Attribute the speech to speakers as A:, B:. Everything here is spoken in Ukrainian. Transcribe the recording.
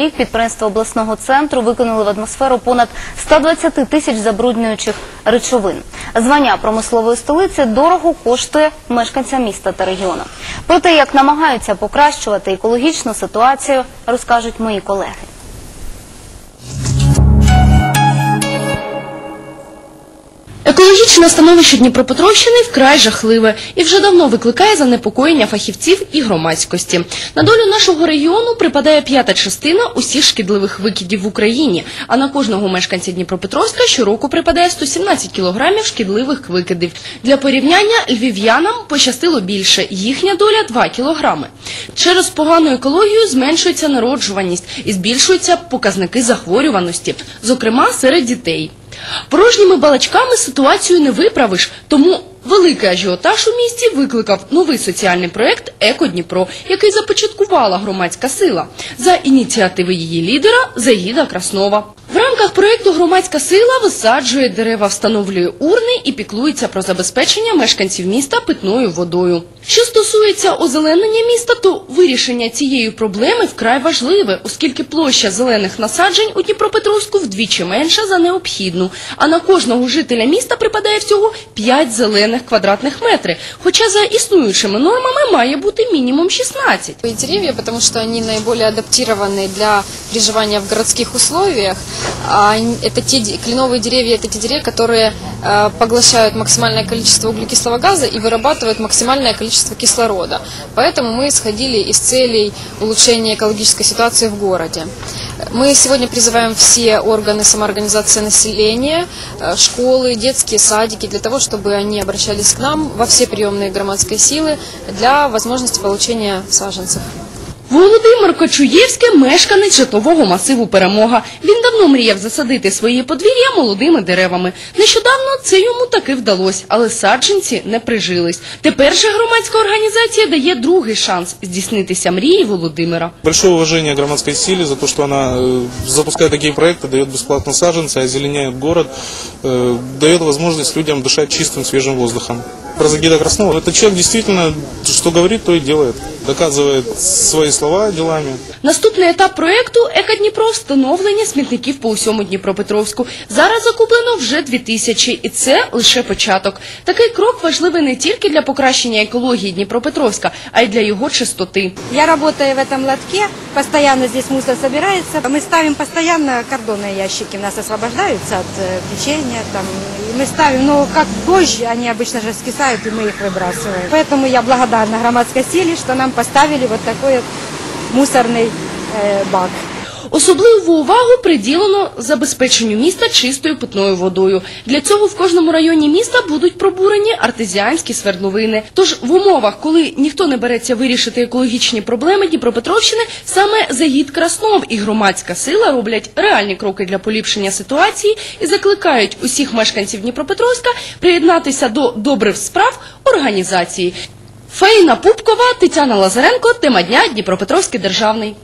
A: Рік підприємства обласного центру викинули в атмосферу понад 120 тисяч забруднюючих речовин. Звання промислової столиці дорого коштує мешканцям міста та регіону. Про те, як намагаються покращувати екологічну ситуацію, розкажуть мої колеги.
B: Екологічне становище Дніпропетровщини вкрай жахливе і вже давно викликає занепокоєння фахівців і громадськості. На долю нашого регіону припадає п'ята частина усіх шкідливих викидів в Україні, а на кожного мешканця Дніпропетровська щороку припадає 117 кілограмів шкідливих викидів. Для порівняння львів'янам пощастило більше, їхня доля 2 кілограми. Через погану екологію зменшується народжуваність і збільшуються показники захворюваності, зокрема серед дітей. Порожніми балачками ситуацію не виправиш, тому великий ажіотаж у місті викликав новий соціальний проект Еко Дніпро, який започаткувала громадська сила за ініціативи її лідера Загіда Краснова. В рамках проекту громадська сила висаджує дерева, встановлює урни і піклується про забезпечення мешканців міста питною водою. Що стосується озеленення міста, то вирішення цієї проблеми вкрай важливе, оскільки площа зелених насаджень у Дніпропетровську вдвічі менша за необхідну, а на кожного жителя міста припадає всього 5 зелених квадратних метрів, хоча за існуючими нормами має бути мінімум 16.
C: И деревья, потому что они наиболее адаптированы для проживания в городских условиях. А это те кленовые деревья, это те деревья, которые э, поглощают максимальное количество углекислого газа и вырабатывают максимальное количество кислорода. Поэтому мы исходили из целей улучшения экологической ситуации в городе. Мы сегодня призываем все органы самоорганизации населения, э, школы, детские садики, для того, чтобы они обращались к нам во все приемные громадской силы для возможности получения саженцев.
B: Володимир Кочуєвський – мешканець житлового масиву «Перемога». Він давно мріяв засадити своє подвір'я молодими деревами. Нещодавно це йому таки вдалося, але саджанці не прижились. Тепер же громадська організація дає другий шанс здійснитися мрії Володимира.
D: Большое уважение громадской силе за то, что она э, запускает такие проекты, дает бесплатно саженцы, озеленяет город, э, дает возможность людям дышать чистым, свежим воздухом. Про Загида Краснова. Этот человек действительно, что говорит, то и делает. Доказывает свои слова делами.
B: Наступний етап проекту «Еко Дніпро» – встановлення смітників по усьому Дніпропетровську. Зараз закуплено вже дві тисячі, і це лише початок. Такий крок важливий не тільки для покращення екології Дніпропетровська, а й для його чистоти.
E: Я работаю в этом лотке, постоянно здесь мусор собирается. Мы ставим постоянно кордонные ящики, у нас освобождаются от э, печенья. Там, и мы ставим, но как позже, они обычно же скисают, и мы их выбрасываем. Поэтому я благодарна громадской силе, что нам поставили вот такой вот мусорный э, бак.
B: Особливу увагу приділено забезпеченню міста чистою питною водою. Для цього в кожному районі міста будуть пробурені артезіанські свердловини. Тож в умовах, коли ніхто не береться вирішити екологічні проблеми Дніпропетровщини, саме Заїд Краснов і громадська сила роблять реальні кроки для поліпшення ситуації і закликають усіх мешканців Дніпропетровська приєднатися до добрих справ організації. Фаїна Пупкова, Тетяна Лазаренко, тема дня Дніпропетровський державний.